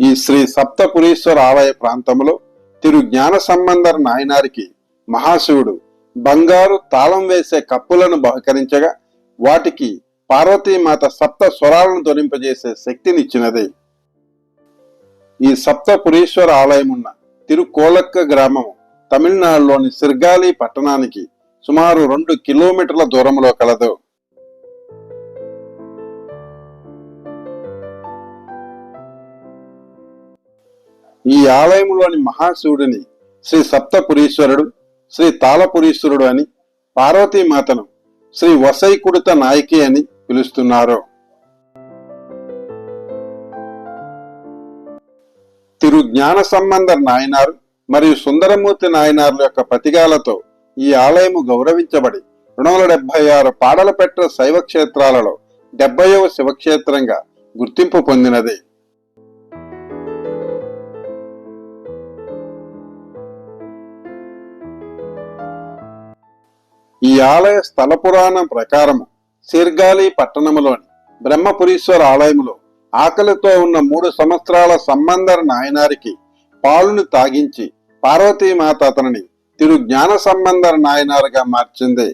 ఈ శ్రీ సప్తపురీశ్వర ఆలయ ప్రాంతంలో తిరు జ్ఞాన సంబంధర్ నాయనారికి మహాశివుడు బంగారు తాళం వేసే కప్పులను బహుకరించగా వాటికి పార్వతీమాత సప్త స్వరాలను తొలింపజేసే శక్తినిచ్చినది. ఈ సప్తపురీశ్వర ఆలయమున్న తిరుకోలక్క గ్రామం తమిళనాడులోని సిర్గాలి పట్టణానికి సుమారు రెండు కిలోమీటర్ల దూరంలో కలదు. ఈ ఆలయంలోని మహాశివుడిని శ్రీ సప్తపురీశ్వరుడు శ్రీ తాళపురీశ్వరుడు అని పార్వతీమాతను శ్రీ వసైకుడిత నాయకి అని పిలుస్తున్నారు. తిరు జ్ఞాన సంబంధర్ నాయనారు మరియు సుందరమూర్తి నాయనార్ల యొక్క ప్రతిగాలతో ఈ ఆలయము గౌరవించబడి రెండు వందల డెబ్బై ఆరు పాడలపెట్ట శైవ క్షేత్రాలలో డెబ్బైవ శివక్షేత్రంగా గుర్తింపు పొందినది. ఈ ఆలయ స్థల పురాణం ప్రకారము శీర్గాలి పట్టణములోని బ్రహ్మపురీశ్వర ఆలయములో ఆకలితో ఉన్న మూడు సంవత్సరాల సంబంధర నాయనారికి పాలును తాగించి పార్వతీమాత అతనిని తిరు జ్ఞాన సంబంధర నాయనారుగా మార్చింది.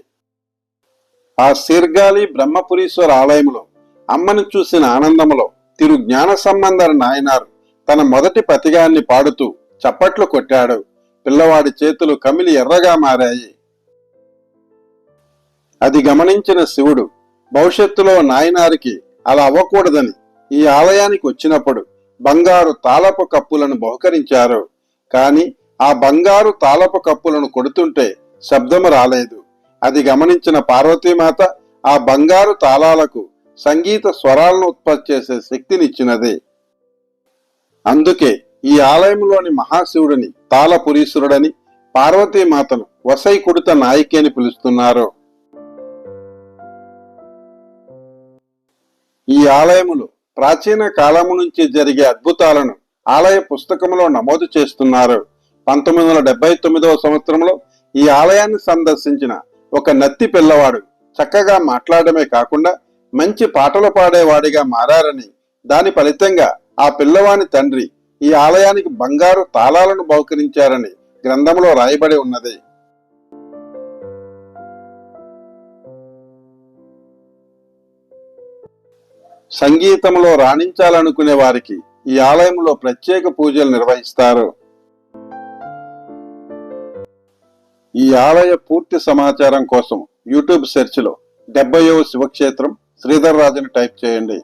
ఆ శీర్గాలి బ్రహ్మపురీశ్వర ఆలయములో అమ్మను చూసిన ఆనందములో తిరు జ్ఞాన సంబంధర నాయనారు తన మొదటి పతిగాన్ని పాడుతూ చప్పట్లు కొట్టాడు. పిల్లవాడి చేతులు కమిలి ఎర్రగా మారాయి. అది గమనించిన శివుడు భవిష్యత్తులో నాయనారికి అలా అవ్వకూడదని ఈ ఆలయానికి వచ్చినప్పుడు బంగారు తాళపు కప్పులను బహుకరించారు. కాని ఆ బంగారు తాళపు కప్పులను కొడుతుంటే శబ్దము రాలేదు. అది గమనించిన పార్వతీమాత ఆ బంగారు తాళాలకు సంగీత స్వరాలను ఉత్పత్తి చేసే శక్తినిచ్చినది. అందుకే ఈ ఆలయంలోని మహాశివుడిని తాళపురీశ్వరుడని పార్వతీమాతను వసై కుడుత నాయకి అని పిలుస్తున్నారు. ఈ ఆలయములు ప్రాచీన కాలము నుంచి జరిగే అద్భుతాలను ఆలయ పుస్తకంలో నమోదు చేస్తున్నారు. పంతొమ్మిది వందల డెబ్బై తొమ్మిదవ సంవత్సరంలో ఈ ఆలయాన్ని సందర్శించిన ఒక నత్తి పిల్లవాడు చక్కగా మాట్లాడమే కాకుండా మంచి పాటలు పాడేవాడిగా మారారని దాని ఫలితంగా ఆ పిల్లవాని తండ్రి ఈ ఆలయానికి బంగారు తాళాలను బహుకరించారని గ్రంథంలో రాయబడి ఉన్నది. సంగీతంలో రాణించాలనుకునే వారికి ఈ ఆలయంలో ప్రత్యేక పూజలు నిర్వహిస్తారు. ఈ ఆలయ పూర్తి సమాచారం కోసం యూట్యూబ్ సెర్చ్లో శివక్షేత్రం శ్రీధర్ రాజుని టైప్ చేయండి.